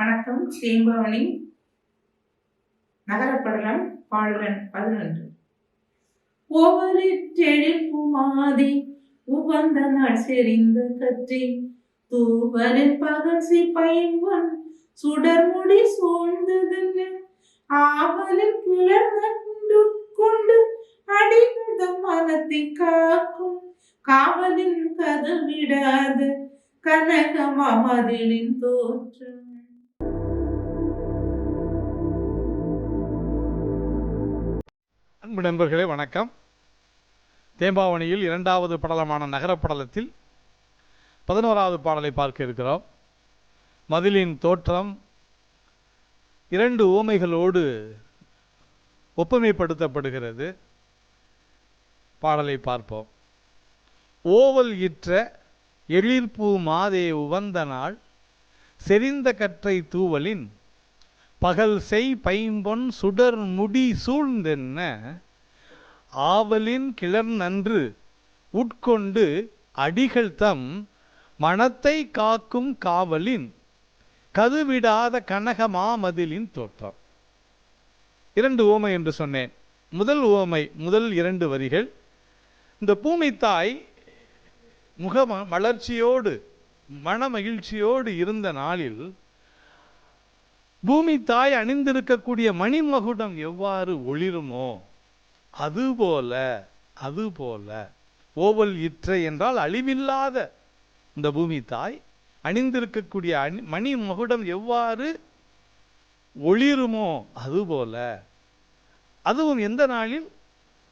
வணக்கம். தேம்பவனி நகரப்படலாம் பாடலன் பதினொன்று. ஒவ்வொரு செழிப்பு மாதி உவந்த நாள் செறிந்து கற்றி தூவரில் பகசி பயன்பன் சுடர்முடி சூழ்ந்ததென்ன ஆவலில் புலர்ந்து கொண்டு அடிகதம் மனத்தை காக்கும். காவலின் கதவிடாது கனகமதிலின் தோற்றம். அன்பு நண்பர்களே வணக்கம். தேம்பாவணியில் இரண்டாவது படலமான நகரப்படலத்தில் பதினோராவது பாடலை பார்க்க இருக்கிறோம். மதிலின் தோற்றம் இரண்டு ஊமைகளோடு ஒப்புமைப்படுத்தப்படுகிறது. பாடலை பார்ப்போம். ஓவல் இற்ற எழிற்பூ மாதே உவந்த நாள் செறிந்த கற்றை தூவலின் பகல் செய் பைம்பொன் சுடர் முடி சூழ்ந்தென்ன? ஆவலின் கிளர் நன்று உட்கொண்டு அடிகள் தம் மனத்தை காக்கும் காவலின் கதுவிடாத கனக மாமதிலின் தோற்றம். இரண்டு ஓமை என்று சொன்னேன். முதல் ஓமை முதல் இரண்டு வரிகள். இந்த பூமித்தாய் முக ம- மலர்ச்சியோடு மன மகிழ்ச்சியோடு இருந்த நாளில் பூமி தாய் அணிந்திருக்கக்கூடிய மணிமகுடம் எவ்வாறு ஒளிருமோ அதுபோல அதுபோல ஓவல் இற்றை என்றால் அழிவில்லாத இந்த பூமி தாய் அணிந்திருக்கக்கூடிய அணி மணி மகுடம் எவ்வாறு ஒளிருமோ அதுபோல அதுவும் எந்த நாளில்?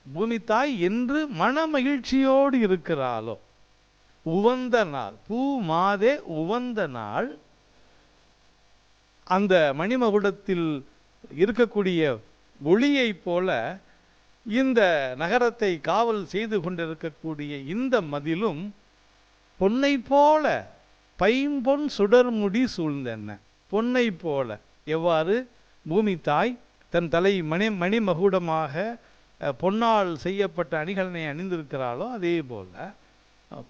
பூமி தாய் என்று மன மகிழ்ச்சியோடு இருக்கிறாளோ. உவந்த நாள் பூ மாதே உவந்த நாள் அந்த மணிமகுடத்தில் இருக்கக்கூடிய ஒளியைப் போல இந்த நகரத்தை காவல் செய்து கொண்டிருக்கக்கூடிய இந்த மதிலும் பொன்னை போல பைம்பொன் சுடர்முடி சூழ்ந்தென்ன. பொன்னை போல. எவ்வாறு? பூமி தாய் தன் தலை மணி மணிமகுடமாக பொன்னால் செய்யப்பட்ட அணிகலனை அணிந்திருக்கிறாளோ அதே போல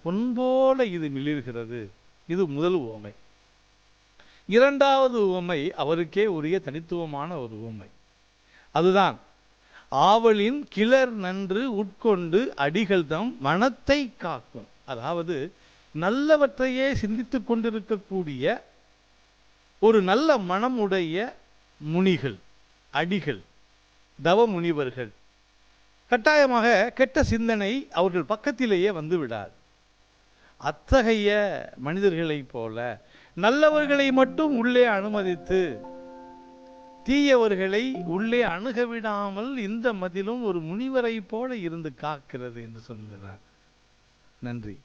பொன் போல இது மிளிர்கிறது. இது முதல் ஓமை. இரண்டாவது உவமை அவருக்கே உரிய தனித்துவமான ஒரு உவமை. அதுதான் ஆவலின் கிளர் நன்று உட்கொண்டு அடிகள் தம் மனத்தை காக்கும். அதாவது நல்லவற்றையே சிந்தித்து கொண்டிருக்கக்கூடிய ஒரு நல்ல மனமுடைய முனிகள் அடிகள் தவ முனிவர்கள். கட்டாயமாக கெட்ட சிந்தனை அவர்கள் பக்கத்திலேயே வந்து விடாது. அத்தகைய மனிதர்களைப் போல நல்லவர்களை மட்டும் உள்ளே அனுமதித்து தீயவர்களை உள்ளே அணுக விடாமல் இந்த மதிலும் ஒரு முனிவரை போல இருந்து காக்கிறது என்று சொல்கிறார். நன்றி.